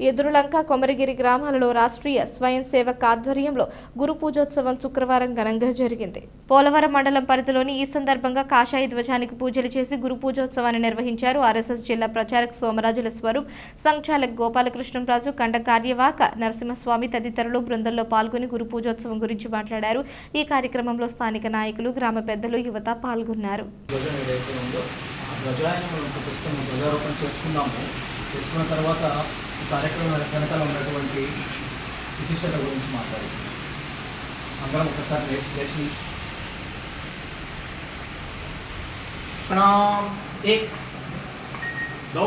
ఎదురులంక కొమరగిరి గ్రామాలలో రాష్ట్రీయ స్వయం సేవక్ ఆధ్వర్యంలో గురు పూజోత్సవం శుక్రవారం ఘనంగా జరిగింది. పోలవరం మండలం పరిధిలోని ఈ సందర్భంగా కాషాయ ధ్వజానికి పూజలు చేసి గురు పూజోత్సవాన్ని నిర్వహించారు ఆర్ఎస్ఎస్ జిల్లా ప్రచారక సోమరాజుల స్వరూప్ సంచాలక్ గోపాలకృష్ణంరాజు కండ కార్యవాహక నరసింహస్వామి తదితరులు బృందంలో పాల్గొని గురు పూజోత్సవం గురించి మాట్లాడారు. ఈ కార్యక్రమంలో స్థానిక నాయకులు గ్రామ పెద్దలు యువత పాల్గొన్నారు. చేసుకున్నాము చేసుకున్న తర్వాత ఈ కార్యక్రమం వెనకాల ఉన్నటువంటి విశిష్టత గురించి మాట్లాడి అందరం ఒకసారి లేచి లేచి నిల్చో- प्रणाम एक दो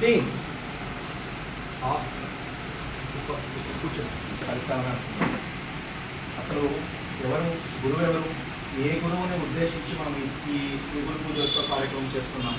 तीन आप ऊपर- ऊपर కూర్చోండి పరిశ్రమ అసలు ఎవరు గురువు ఎవరు ఏ గురువుని ఉద్దేశించి మనం ఈ- ఈ శ్రీ గురు పూజోత్సవ కార్యక్రమం చేస్తున్నాం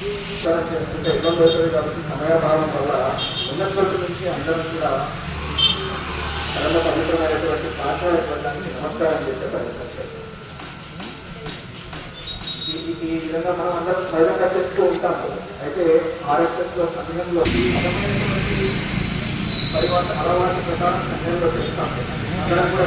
చేసుకుంటే ఇబ్బంది అవుతుంది కాబట్టి సమయాభావం వల్ల ఉన్నటువంటి నుంచి అందరూ కూడా పరమ పవిత్రమైనటువంటి పాఠాలైనటువంటి నమస్కారం చేసే ప్రయత్నం చేస్తాం ఈ- విధంగా మనం అందరం స్వయంగా చేస్తూ ఉంటాము. అయితే ఆర్ఎస్ఎస్లో సమయంలో ఈ విధమైనటువంటి పరివర్తన అలవాటు ప్రకారం సమయంలో చేస్తాము. అందరం కూడా